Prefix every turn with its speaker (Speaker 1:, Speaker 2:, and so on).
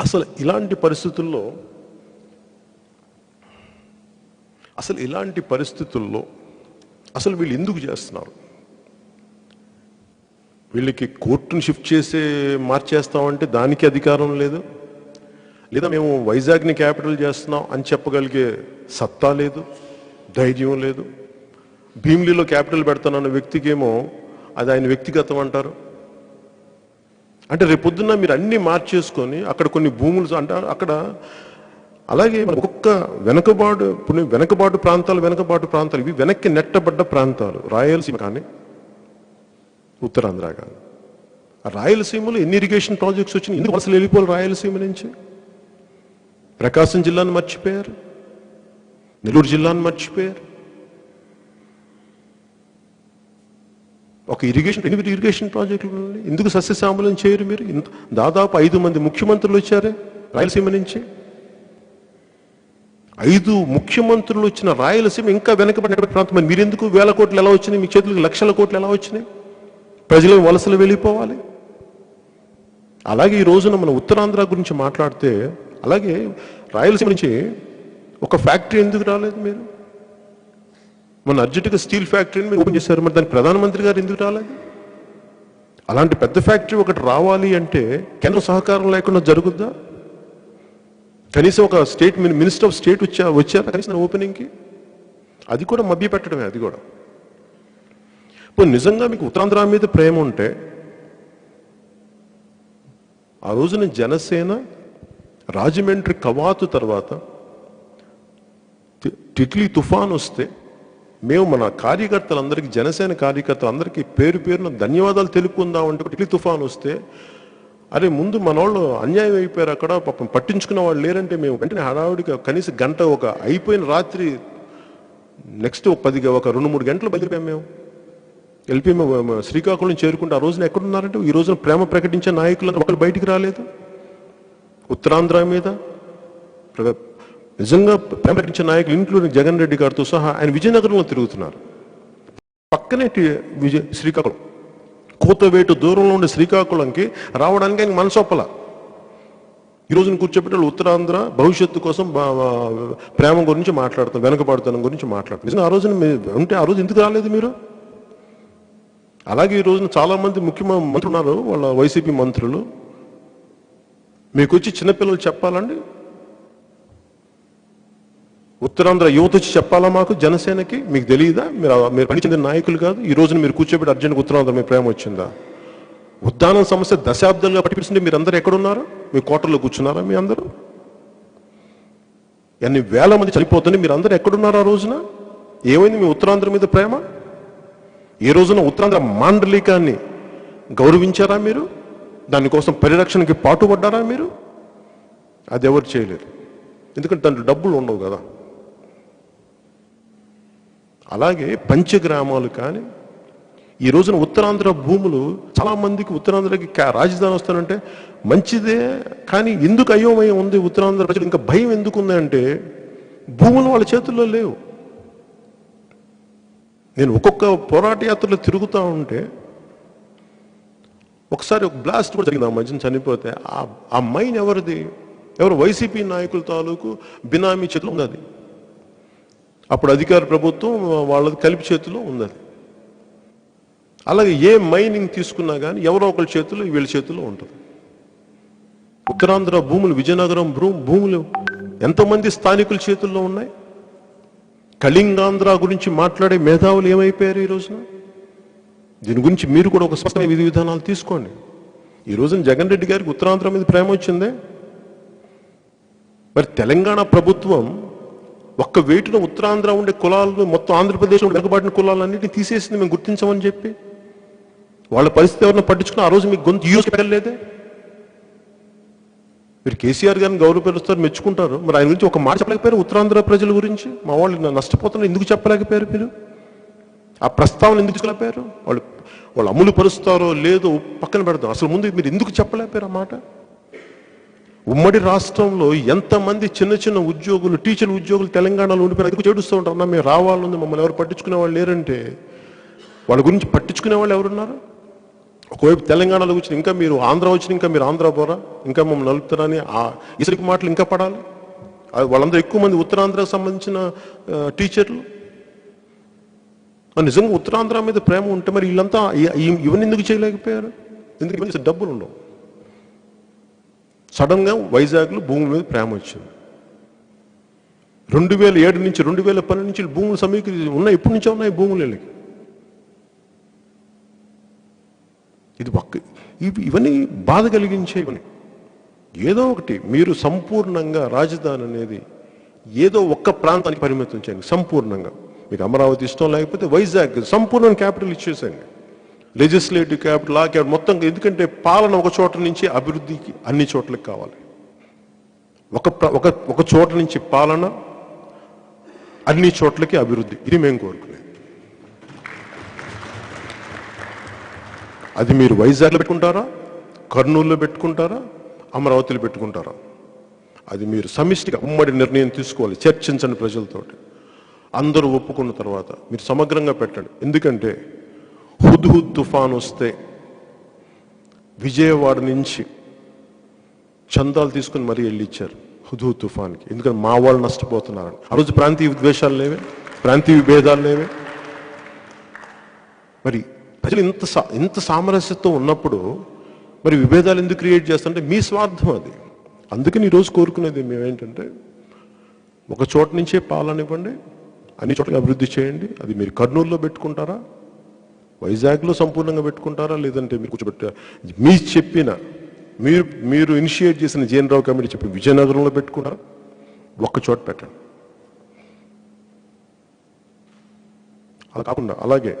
Speaker 1: అసలు ఇలాంటి పరిస్థితుల్లో అసలు ఇలాంటి పరిస్థితుల్లో అసలు వీళ్ళు ఎందుకు చేస్తున్నారు? వీళ్ళకి కోర్టును షిఫ్ట్ చేసే మార్చేస్తామంటే దానికి అధికారం లేదు? లేదా మేము వైజాగ్ని క్యాపిటల్ చేస్తున్నాం అని చెప్పగలిగే సత్తా లేదు? ధైర్యం లేదు? భీమిలీలో క్యాపిటల్ పెడతానన్న వ్యక్తికేమో అది ఆయన వ్యక్తిగతం అంటారు? అంటే రేపొద్దున్న మీరు అన్ని మార్చేసుకొని అక్కడ కొన్ని భూములు అంటే అక్కడ అలాగే ఒక్క ఒక్కొక్క వెనకబాటు ఇప్పుడు వెనకబాటు ప్రాంతాలు వెనకబాటు ప్రాంతాలు ఇవి వెనక్కి నెట్టబడ్డ ప్రాంతాలు. రాయలసీమ కానీ ఉత్తరాంధ్ర కానీ. ఆ రాయలసీమలో ఎన్ని ఇరిగేషన్ ప్రాజెక్ట్స్ వచ్చినాయి? ఎందుకు అసలు వెళ్ళిపోవాలి రాయలసీమ నుంచి? ప్రకాశం జిల్లాను మర్చిపోయారు. నెల్లూరు జిల్లాను మర్చిపోయారు. ఒక ఇరిగేషన్ ఎనిమిది ఇరిగేషన్ ప్రాజెక్టులు ఎందుకు సస్యశ్యామలం చేయరు మీరు? ఇంత దాదాపు ఐదు మంది ముఖ్యమంత్రులు వచ్చారే రాయలసీమ నుంచి. ఐదు ముఖ్యమంత్రులు వచ్చిన రాయలసీమ ఇంకా వెనకబడిన ప్రాంతం. మరి మీరెందుకు వేల కోట్లు ఎలా వచ్చినాయి? మీ చేతులకు లక్షల కోట్లు ఎలా వచ్చినాయి? ప్రజలు వలసలు వెళ్ళిపోవాలి. అలాగే ఈ రోజున మన ఉత్తరాంధ్ర గురించి మాట్లాడితే అలాగే రాయలసీమ నుంచి ఒక ఫ్యాక్టరీ ఎందుకు రాలేదు మీరు? మన అర్జెంటుగా స్టీల్ ఫ్యాక్టరీని మీరు ఓపెన్ చేశారు. మరి దానికి ప్రధానమంత్రి గారు ఎందుకు రాలేదు? అలాంటి పెద్ద ఫ్యాక్టరీ ఒకటి రావాలి అంటే కేంద్ర సహకారం లేకుండా జరుగుద్దా? కనీసం ఒక స్టేట్ మినిస్టర్ ఆఫ్ స్టేట్ వచ్చా వచ్చారా కనీసం ఓపెనింగ్కి? అది కూడా మభ్య పెట్టడమే అది కూడా. ఇప్పుడు నిజంగా మీకు ఉత్తరాంధ్ర మీద ప్రేమ ఉంటే ఆ రోజున జనసేన రాజమండ్రి కవాతు తర్వాత టిట్లీ తుఫాన్ వస్తే మేము మన కార్యకర్తలందరికీ జనసేన కార్యకర్తలందరికీ పేరు పేరున ధన్యవాదాలు తెలుపుకుందాం అంటే ఇట్లీ తుఫాన్ వస్తే అరే ముందు మన వాళ్ళు అన్యాయం అయిపోయారు అక్కడ పాపం పట్టించుకున్న వాళ్ళు లేరంటే మేము వెంటనే హడావుడిగా కనీసం గంట ఒక అయిపోయిన రాత్రి నెక్స్ట్ పదిగా పది ఒక రెండు మూడు గంటలు బయలుదేరిపోయాం మేము. వెళ్ళిపోయి శ్రీకాకుళం చేరుకుంటే ఆ రోజున ఎక్కడున్నారంటే ఈ రోజున ప్రేమ ప్రకటించే నాయకులు ఒకరు బయటికి రాలేదు. ఉత్తరాంధ్ర మీద నిజంగా ప్రకటించిన నాయకులు ఇంక్లూడింగ్ జగన్ రెడ్డి గారితో సహా ఆయన విజయనగరంలో తిరుగుతున్నారు. పక్కనే విజయ శ్రీకాకుళం. కూతవేటు దూరంలో ఉండే శ్రీకాకుళంకి రావడానికి ఆయన మనసొప్పల ఈ రోజున కూర్చోబెట్టి ఉత్తరాంధ్ర భవిష్యత్తు కోసం ప్రేమ గురించి మాట్లాడతాం వెనకబడుతనం గురించి మాట్లాడతాం నిజంగా ఆ రోజున ఉంటే ఆ రోజు ఎందుకు రాలేదు మీరు? అలాగే ఈ రోజున చాలా మంది మంత్రులు ఉన్నారు వాళ్ళ వైసీపీ మంత్రులు. మీకు వచ్చి చిన్నపిల్లలు చెప్పాలండి? ఉత్తరాంధ్ర యువత వచ్చి చెప్పాలా మాకు? జనసేనకి? మీకు తెలియదా? మీరు మీరు పనిచెందిన నాయకులు కాదు. ఈ రోజున మీరు కూర్చోబెట్టి అర్జెంట్ ఉత్తరాంధ్ర మీ ప్రేమ వచ్చిందా? ఉద్దానం సమస్య దశాబ్దాలుగా పట్టిపిస్తుంటే మీరు అందరూ ఎక్కడున్నారు? మీ కోటల్లో కూర్చున్నారా మీ అందరూ? ఎన్ని వేల మంది చనిపోతుంటే మీరు అందరూ ఎక్కడున్నారు ఆ రోజున? ఏమైంది మీ ఉత్తరాంధ్ర మీద ప్రేమ? ఈ రోజున ఉత్తరాంధ్ర మాండలికాన్ని గౌరవించారా మీరు? దానికోసం పరిరక్షణకి పాటుపడ్డారా మీరు? అది ఎవరు చేయలేరు. ఎందుకంటే దాంట్లో డబ్బులు ఉండవు కదా. అలాగే పంచగ్రామాలు కానీ ఈ రోజున ఉత్తరాంధ్ర భూములు చాలా మందికి ఉత్తరాంధ్రకి రాజధాని వస్తానంటే మంచిదే కానీ ఎందుకు అయోమయం ఉంది ఉత్తరాంధ్ర ప్రజలు? ఇంకా భయం ఎందుకు ఉంది అంటే భూములు వాళ్ళ చేతుల్లో లేవు. నేను ఒక్కొక్క పోరాట యాత్రలో తిరుగుతూ ఉంటే ఒకసారి ఒక బ్లాస్ట్ కూడా జరిగింది. ఆ మధ్యన చనిపోతే ఆ- ఆ మైన్ ఎవరిది? ఎవరు వైసీపీ నాయకుల తాలూకు బినామీ చేతిలో అది. అప్పుడు అధికార ప్రభుత్వం వాళ్ళది కలిపి చేతిలో ఉన్నది. అలాగే ఏ మైనింగ్ తీసుకున్నా కానీ ఎవరో ఒకరి చేతిలో వీళ్ళ చేతిలో ఉంటుంది. ఉత్తరాంధ్ర భూములు విజయనగరం భూ భూములు ఎంతమంది స్థానికుల చేతుల్లో ఉన్నాయి? కళింగాంధ్ర గురించి మాట్లాడే మేధావులు ఏమైపోయారు ఈ రోజున? దీని గురించి మీరు కూడా ఒక స్పష్టమైన విధి విధానాలు తీసుకోండి. ఈ రోజున జగన్ రెడ్డి గారికి ఉత్తరాంధ్ర మీద ప్రేమ వచ్చిందే? మరి తెలంగాణ ప్రభుత్వం ఒక్క వేటున ఉత్తరాంధ్ర ఉండే కులాలను మొత్తం ఆంధ్రప్రదేశ్లో వెనుకబాటిన కులాలన్నింటినీ తీసేసింది మేము గుర్తించమని చెప్పి. వాళ్ళ పరిస్థితి ఎవరిని పట్టించుకుని ఆ రోజు మీకు గొంతు యూస్ పెట్టలేదే మీరు కేసీఆర్ గారిని గౌరవపరుస్తారు మెచ్చుకుంటారు. మరి ఆయన గురించి ఒక మాట చెప్పలేకపోయారు ఉత్తరాంధ్ర ప్రజల గురించి? మా వాళ్ళు నష్టపోతున్నారు ఎందుకు చెప్పలేకపోయారు మీరు? ఆ ప్రస్తావన ఎందుకు చెప్పలేకపోయారు వాళ్ళు వాళ్ళు అమలు పరుస్తారో లేదో పక్కన పెడదాం. అసలు ముందు మీరు ఎందుకు చెప్పలేకపోయారు ఆ మాట? ఉమ్మడి రాష్ట్రంలో ఎంతమంది చిన్న చిన్న ఉద్యోగులు టీచర్ ఉద్యోగులు తెలంగాణలో ఉండిపోయిన ఎందుకు చేడుస్తూ ఉంటారు. అన్న మేము రావాలని మమ్మల్ని ఎవరు పట్టించుకునే వాళ్ళు లేరంటే. వాళ్ళ గురించి పట్టించుకునే వాళ్ళు ఎవరున్నారు? ఒకవైపు తెలంగాణలో వచ్చిన ఇంకా మీరు ఆంధ్ర వచ్చిన ఇంకా మీరు ఆంధ్ర పోరా? ఇంకా మమ్మల్ని నలుపుతారని ఆ ఇసరికి మాటలు ఇంకా పడాలి? వాళ్ళందరూ ఎక్కువ మంది ఉత్తరాంధ్రకు సంబంధించిన టీచర్లు నిజంగా ఉత్తరాంధ్ర మీద ప్రేమ ఉంటే మరి వీళ్ళంతా ఇవన్నీ ఎందుకు చేయలేకపోయారు? ఎందుకు డబ్బులు ఉండవు? సడన్గా వైజాగ్లో భూమి మీద ప్రేమ వచ్చింది. రెండు వేల ఏడు నుంచి రెండు వేల పన్నెండు నుంచి భూములు సమీకరి ఉన్నాయి. ఇప్పటి నుంచే ఉన్నాయి భూములు వీళ్ళకి. ఇది ఒక్క ఇవి ఇవన్నీ బాధ కలిగించేవని ఏదో ఒకటి మీరు సంపూర్ణంగా రాజధాని అనేది ఏదో ఒక్క ప్రాంతానికి పరిమితం చేయండి. సంపూర్ణంగా. మీకు అమరావతి ఇష్టం లేకపోతే వైజాగ్ సంపూర్ణ క్యాపిటల్ ఇచ్చేసండి లెజిస్లేటివ్ క్యాపిటల్ లా క్యాపిటల్ మొత్తం ఎందుకంటే పాలన ఒక చోట నుంచి అభివృద్ధికి అన్ని చోట్లకి కావాలి. ఒక ప్ర- ఒక ఒక చోట నుంచి పాలన అన్ని చోట్లకి అభివృద్ధి. ఇది మేము కోరుకునేది. అది మీరు వైజాగ్లో పెట్టుకుంటారా? కర్నూలులో పెట్టుకుంటారా? అమరావతిలో పెట్టుకుంటారా? అది మీరు సమిష్టిగా ఉమ్మడి నిర్ణయం తీసుకోవాలి చర్చించండి ప్రజలతోటి. అందరూ ఒప్పుకున్న తర్వాత మీరు సమగ్రంగా పెట్టండి. ఎందుకంటే హుద్హుద్ తుఫాన్ వస్తే విజయవాడ నుంచి చందాలు తీసుకుని మరీ వెళ్ళి ఇచ్చారు హుద్హుద్ తుఫాన్కి. ఎందుకంటే మా వాళ్ళు నష్టపోతున్నారని. ఆ రోజు ప్రాంతీయ విద్వేషాలు లేవే ప్రాంతీయ విభేదాలు లేవే. మరి ప్రజలు ఇంత సా- ఇంత సామరస్యతో ఉన్నప్పుడు మరి విభేదాలు ఎందుకు క్రియేట్ చేస్తారంటే మీ స్వార్థం అది. అందుకని ఈరోజు కోరుకునేది మేమేంటంటే ఒక చోట నుంచే పాలనివ్వండి అన్ని చోట్ల అభివృద్ధి చేయండి అది మీరు కర్నూలులో పెట్టుకుంటారా? వైజాగ్లో సంపూర్ణంగా పెట్టుకుంటారా? లేదంటే మీరు కూర్చోబెట్టారా మీ చెప్పిన మీరు మీరు ఇనిషియేట్ చేసిన జీఎన్ రావు కమిటీ చెప్పి విజయనగరంలో పెట్టుకుంటారా? ఒక్క చోట పెట్టండి. అలా కాకుండా అలాగే